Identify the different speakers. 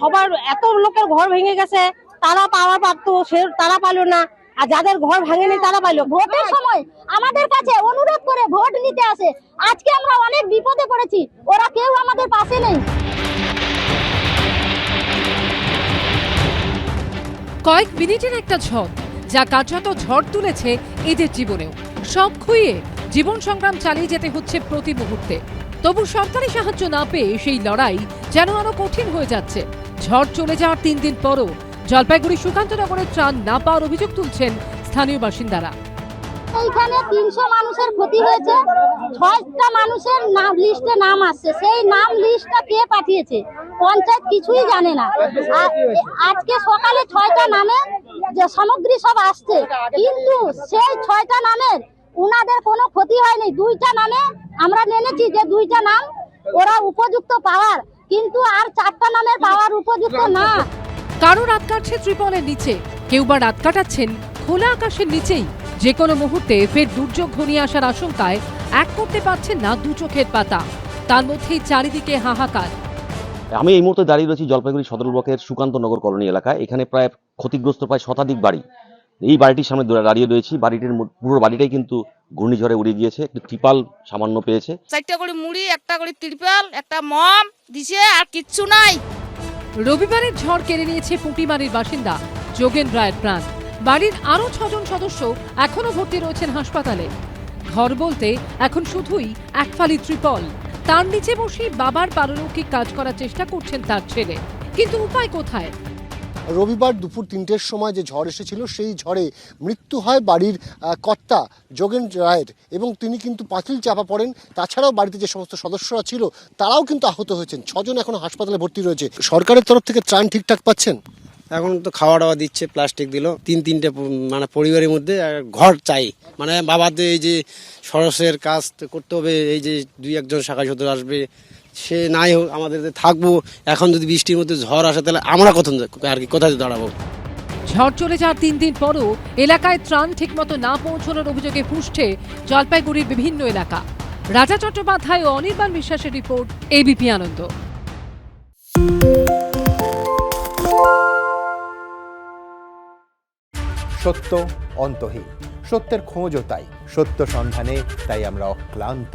Speaker 1: সবার এত লোকের ঘর ভেঙে গেছে, তারা পাওয়া প্রাপ্ত, সে তারা পাইলো না। আর যাদের ঘর ভাঙেনি, তারা পাইলো।
Speaker 2: ভোটের সময় আমাদের কাছে অনুরোধ করে ভোট নিতে আসে। আজকে আমরা অনেক বিপদে পড়েছি, ওরা কেউ আমাদের পাশে নেই।
Speaker 3: কয়েক মিনিটের একটা ঝড়, যা কার্যত ঝড় তুলেছে এদের জীবনেও। সব খুইয়ে জীবন সংগ্রাম চালিয়ে যেতে হচ্ছে প্রতি মুহূর্তে। তবু সরকারি সাহায্য না পেয়ে সেই লড়াই যেন আরও কঠিন হয়ে যাচ্ছে। ঝড় চলে যাওয়ার তিন দিন পরও জলপাইগুড়ি সুকান্তনগরের ত্রাণ না পাওয়ার অভিযোগ তুলছেন স্থানীয় বাসিন্দারা।
Speaker 2: এইখানে তিনশো মানুষের ক্ষতি হয়েছে। ছয়টা মানুষের নাম লিস্টে নাম আসছে। সেই নাম লিস্টটা কে পাঠিয়েছে? পঞ্চায়েত কিছুই জানে না। আজকে সকালে ছয়টা নামে যে সামগ্রী সব আসছে। কিন্তু সেই ছয়টা নামের উনাদের কোনো ক্ষতি হয়নি। দুইটা নামে আমরা মেনেছি যে দুইটা নাম ওরা উপযুক্ত পাওয়ার। কিন্তু আর চারটা নামের পাওয়ার উপযুক্ত না।
Speaker 3: কারও রাত কাটছে ত্রিপলের নিচে। কেউ বা রাত কাটাচ্ছেন খোলা আকাশের নিচেই। যে কোনো মুহূর্তে ফের দুর্যোগ ঘনিয়ে আসার আশঙ্কায় এক করতে পারছেন না দু চোখের পাতা। তার মধ্যেই চারিদিকে হাহাকার।
Speaker 4: আমি এই মুহূর্তে দাঁড়িয়ে রয়েছি জলপাইগুড়ি সদর ব্লকের সুকান্তনগর কলোনি এলাকায়। এখানে প্রায় ক্ষতিগ্রস্ত প্রায় শতাধিক বাড়ি। এই বাড়িটির সামনে দাঁড়িয়ে রয়েছি। বাড়িটির পুরো বাড়িটাই কিন্তু ঘূর্ণিঝড়ে উড়ে গিয়েছে। একটু ত্রিপাল সামান্য পেয়েছে।
Speaker 5: চারটা করে মুড়ি একটা করে তিরপাল একটা মম দিছে আর কিচ্ছু নাই।
Speaker 3: রবিবারের ঝড় কেড়ে নিয়েছে পুঁটিমারির বাসিন্দা যোগেন রায়ের প্রাণ। বাড়ির আরও ছজন সদস্য এখনও ভর্তি রয়েছেন হাসপাতালে। ঘর বলতে এখন শুধুই এক ফালি ত্রিপল। তার নিচে বসেই বাবার পারলৌকিক কাজ করার চেষ্টা করছেন তার ছেলে। কিন্তু উপায় কোথায়?
Speaker 6: রবিবার দুপুর তিনটের সময় যে ঝড় এসেছিল, সেই ঝড়ে মৃত্যু হয় বাড়ির কর্তা যোগেন রায়ের এবং তিনি কিন্তু পাঁচিল চাপা পড়েন। তাছাড়াও বাড়িতে যে সমস্ত সদস্যরা ছিল, তারাও কিন্তু আহত হয়েছেন। ছজন এখন হাসপাতালে ভর্তি রয়েছে। সরকারের তরফ থেকে ত্রাণ ঠিকঠাক পাচ্ছেন?
Speaker 7: এখন তো খাওয়া দাওয়া দিচ্ছে, প্লাস্টিক দিল। তিন, তিনটে মানে পরিবারের মধ্যে ঘর চাই। মানে বাবাদের এই যে সরসের কাজ করতে হবে, এই যে দুই, একজন শাখা সদর আসবে সে নাই হোক আমাদের থাকব এখন যদি বৃষ্টির মধ্যে ঝড় আসে তাহলে আমরা কত আর কি কোথায় দাঁড়াবো?
Speaker 3: ঝড় চলে যাওয়ার তিন দিন পরও এলাকায় ত্রাণ ঠিকমতো না পৌঁছানোর অভিযোগে ফুসছে জলপাইগুড়ির বিভিন্ন এলাকা। রাজা চট্টোপাধ্যায় ও অনির্বাণ বিশ্বাসের রিপোর্ট এবিপি আনন্দ।
Speaker 8: সত্য অন্তহীন। সত্যের খোঁজও তাই। সত্য সন্ধানে তাই আমরা অক্লান্ত